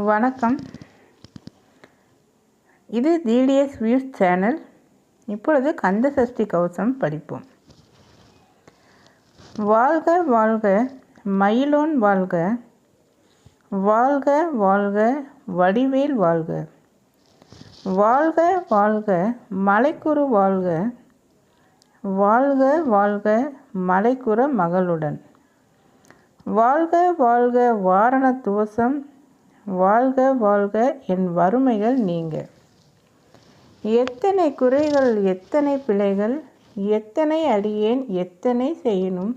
வணக்கம். இது TDS views channel இப்பொழுது கந்த சஷ்டி கவசம் படிப்போம். வாழ்க வாழ்க மயிலோன் வாழ்க. வாழ்க வாழ்க வடிவேல் வாழ்க. வாழ்க வாழ்க மலைக்குரு வாழ்க. வாழ்க வாழ்க மலைக்குற மகளுடன். வாழ்க வாழ்க வாரண துவசம். வாழ்க வாழ்க என் வறுமைகள் நீங்க. எத்தனை குறைகள் எத்தனை பிழைகள் எத்தனை அடியேன் எத்தனை செய்யணும்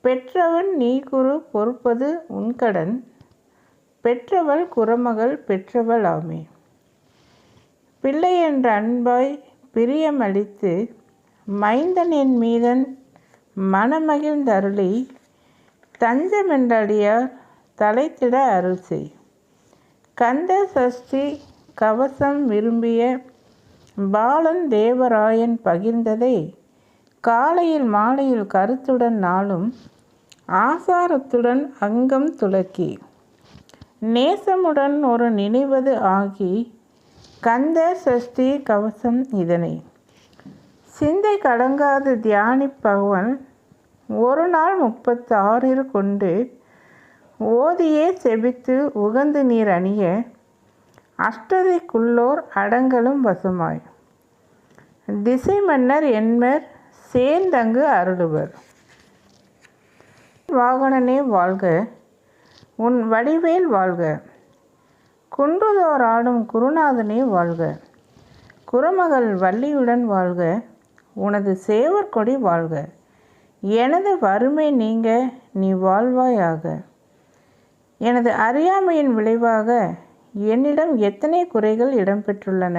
பெற்றவன் நீ குரு பொறுப்பது உன்கடன் பெற்றவள் குறமகள் பெற்றவள் ஆமே. பிள்ளை என்ற அன்பாய் பிரியமளித்து மைந்தன் என் மீதன் மனமகிழ்ந்தருளி தஞ்சமென்றடியார் தலைத்திட அருள் செய். கந்த சஷ்டி கவசம் விரும்பிய பாலன் தேவராயன் பகிர்ந்ததை. காலையில் மாலையில் கருத்துடன் நாளும் ஆசாரத்துடன் அங்கம் துலக்கி. நேசமுடன் ஒரு நினைவது ஆகி கந்த சஷ்டி கவசம் இதனை. சிந்தை கடங்காது தியானிப்பவன் ஒரு நாள் முப்பத்தாறில் கொண்டு ஓதியே செபித்து உகந்து நீர் அணிய அஷ்டதிக்குள்ளோர் அடங்கலும் வசுமாய். திசை மன்னர் என்மர் சேர்ந்தங்கு அருளுவர். வாகனனே வாழ்க உன் வடிவேல் வாழ்க. குன்றுதோர் ஆடும் குருநாதனே வாழ்க குரமகள் வள்ளியுடன் வாழ்க உனது சேவர் கொடி வாழ்க. எனது வறுமை நீங்க நீ வாழ்வாயாக. எனது அறியாமையின் விளைவாக என்னிடம் எத்தனை குறைகள் இடம்பெற்றுள்ளன?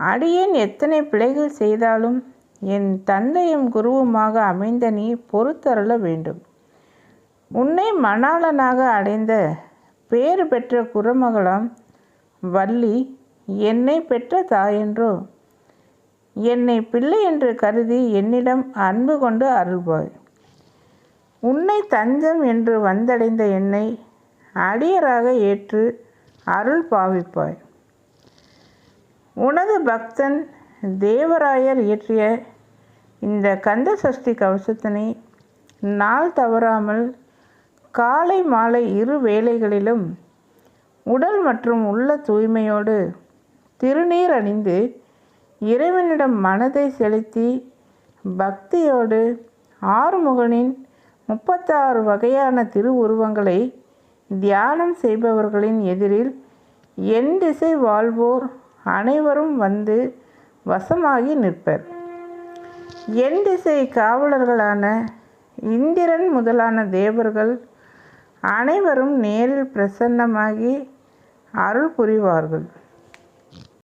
அடியேன் எத்தனை பிழைகள் செய்தாலும் என் தந்தையும் குருவுமாக அமைந்த நீ பொறுத்தருள வேண்டும். உன்னை மணாளனாக அடைந்த பேறு பெற்ற குரமகளாம் வள்ளி என்னை பெற்ற தாயென்றோ என்னை பிள்ளை என்று கருதி என்னிடம் அன்பு கொண்டு அருள்வாய். உன்னை தஞ்சம் என்று வந்தடைந்த என்னை அடியராக ஏற்று அருள் பாவிப்பாய். உனது பக்தன் தேவராயர் இயற்றிய இந்த கந்த சஷ்டி கவசத்தினை நாள் தவறாமல் காலை மாலை இரு வேளைகளிலும் உடல் மற்றும் உள்ள தூய்மையோடு திருநீர் அணிந்து இறைவனிடம் மனதை செலுத்தி பக்தியோடு ஆறுமுகனின் முப்பத்தாறு வகையான திருவுருவங்களை தியானம் செய்பவர்களின் எதிரில் என் திசை வாழ்வோர் அனைவரும் வந்து வசமாகி நிற்பர். என் திசை காவலர்களான இந்திரன் முதலான தேவர்கள் அனைவரும் நேரில் பிரசன்னமாகி அருள் புரிவார்கள்.